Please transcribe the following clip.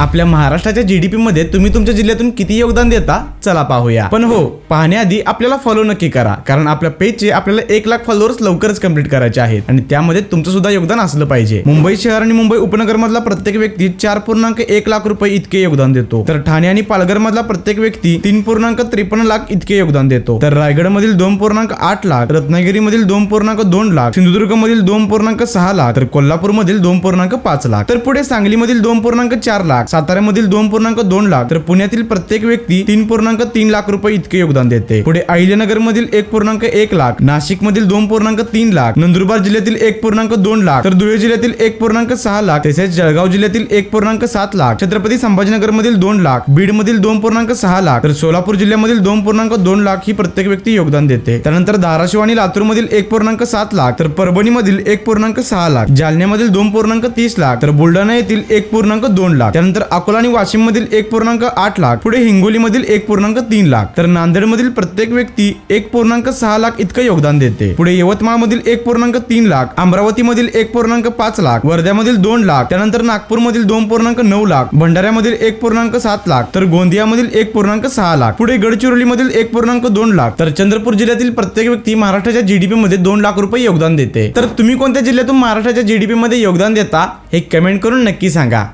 आपल्या महाराष्ट्राच्या जीडीपी मध्ये तुम्ही तुमच्या जिल्ह्यातून किती योगदान देता? चला पाहूया. पण हो पाहण्याआधी आपल्याला फॉलो नक्की करा. कारण आपल्या पेजचे आपल्याला एक लाख फॉलोअर्स लवकरच कंप्लीट करायचे आहेत. आणि त्यामध्ये तुमचं सुद्धा योगदान असलं पाहिजे. मुंबई शहर आणि मुंबई उपनगर मधला प्रत्येक व्यक्ती चार पूर्णांक एक लाख रुपये इतके योगदान देतो. तर ठाणे आणि पालघर मधला प्रत्येक व्यक्ती तीन पूर्णांक त्रेपन्न लाख इतके योगदान देतो. तर रायगड मधील दोन पूर्णांक आठ लाख रत्नागिरी मधील दोन पूर्णांक दोन लाख सिंधुदुर्ग मधील दोन पूर्णांक सहा लाख तर कोल्हापूर मधील दोन पूर्णांक पाच लाख तर पुढे सांगलीमधील दोन पूर्णांक चार लाख साताऱ्यामधील दोन पूर्णांक दोन लाख तर पुण्यातील प्रत्येक व्यक्ती तीन पूर्णांक तीन लाख रुपये इतके योगदान देते. पुढे अहिल्यानगर मधील एक पूर्णांक एक लाख नाशिक मधील दोन पूर्णांक तीन लाख नंदुरबार जिल्ह्यातील एक पूर्णांक दोन लाख तर धुळे जिल्ह्यातील एक पूर्णांक सहा लाख तसेच जळगाव जिल्ह्यातील एक पूर्णांक सात लाख छत्रपती संभाजीनगर मधील दोन लाख बीड मधील दोन पूर्णांक सहा लाख तर सोलापूर जिल्ह्यामधील दोन पूर्णांक दोन लाख ही प्रत्येक व्यक्ती योगदान देते. त्यानंतर धाराशिव आणि लातूर मधील एक पूर्णांक सात लाख तर परभणी मधील एक पूर्णांक सहा लाख जालन्यामधील दोन पूर्णांक तीस लाख तर बुलढाणा येथील एक पूर्णांक दोन लाख. त्यानंतर अकोला आणि वाशिम मधील एक पूर्णांक आठ लाख पुढे हिंगोली मधील एक पूर्णांक तीन लाख तर नांदेड मधील प्रत्येक व्यक्ती एक पूर्णांक सहा लाख इतकं योगदान देते. पुढे यवतमाळ मधील एक पूर्णांक तीन लाख अमरावती मधील एक पूर्णांक पाच लाख वर्ध्यामधील दोन लाख त्यानंतर नागपूर मधील दोन पूर्णांक नऊ लाख भंडाऱ्यामधील एक पूर्णांक सात लाख तर गोंदियामधील एक पूर्णांक सहा लाख पुढे गडचिरोली मधील एक पूर्णांक दोन लाख तर चंद्रपूर जिल्ह्यातील प्रत्येक व्यक्ती महाराष्ट्राच्या जीडीपी मध्ये दोन लाख रुपये योगदान देते. तर तुम्ही कोणत्या जिल्ह्यातून महाराष्ट्राच्या जीडीपी मध्ये योगदान देता हे कमेंट करून नक्की सांगा.